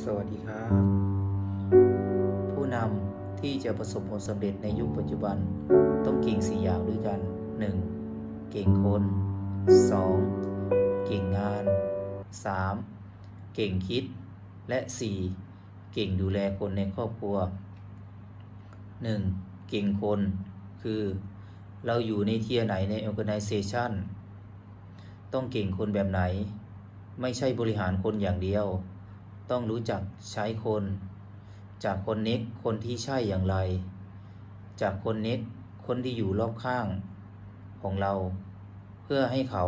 สวัสดีครับ ผู้นำที่จะประสบผลสำเร็จในยุคปัจจุบัน ต้องเก่งสี่อย่างด้วยกัน 1. เก่งคน 2. เก่งงาน 3. เก่งคิด และ 4. เก่งดูแลคนในครอบครัว 1. เก่งคน คือ เราอยู่ในเทียไหนใน organization ต้องเก่งคนแบบไหน ไม่ใช่บริหารคนอย่างเดียว ต้องรู้จักใช้คน จากคนเน็กคนที่ใช่อย่างไร จากคนเน็กคนที่อยู่รอบข้างของเรา เพื่อให้เขา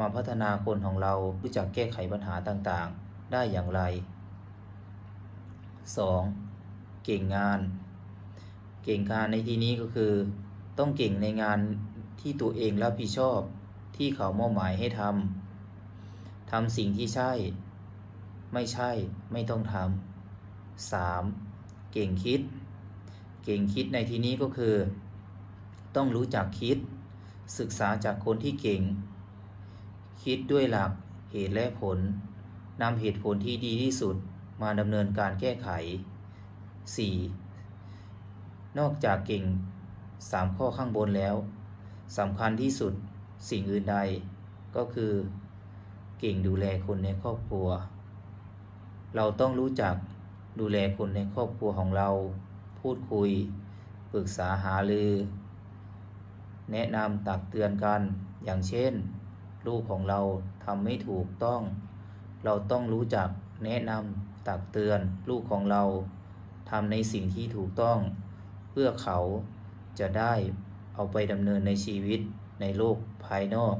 มาพัฒนาคนของเรารู้จักแก้ไขปัญหาต่างๆ ได้อย่างไร 2. เก่งงาน เก่งงานในที่นี้ก็คือ ต้องเก่งในงานที่ตัวเองรับผิดชอบที่เขามอบหมายให้ทำทำสิ่งที่ใช่ ไม่ใช่ไม่ต้องทำา 3. เก่งคิด เก่งคิดในที่นี้ก็คือ ต้องรู้จักคิด ศึกษาจากคนที่เก่ง คิดด้วยหลักเหตุและผลนำเหตุผลที่ดีที่สุดมาดำเนินการแก้ไข 4. นอกจากเก่ง 3 ข้อข้างบนแล้วสำคัญที่สุดสิ่งอื่นใดก็คือ เก่งดูแลคนในครอบครัว เราต้องรู้จักดูแลคนในครอบครัวของเรา พูดคุย ปรึกษาหารือ แนะนำตักเตือนกัน อย่างเช่น ลูกของเราทำไม่ถูกต้อง เราต้องรู้จักแนะนำตักเตือนลูกของเราทำในสิ่งที่ถูกต้อง เพื่อเขาจะได้เอาไปดำเนินในชีวิตในโลกภายนอก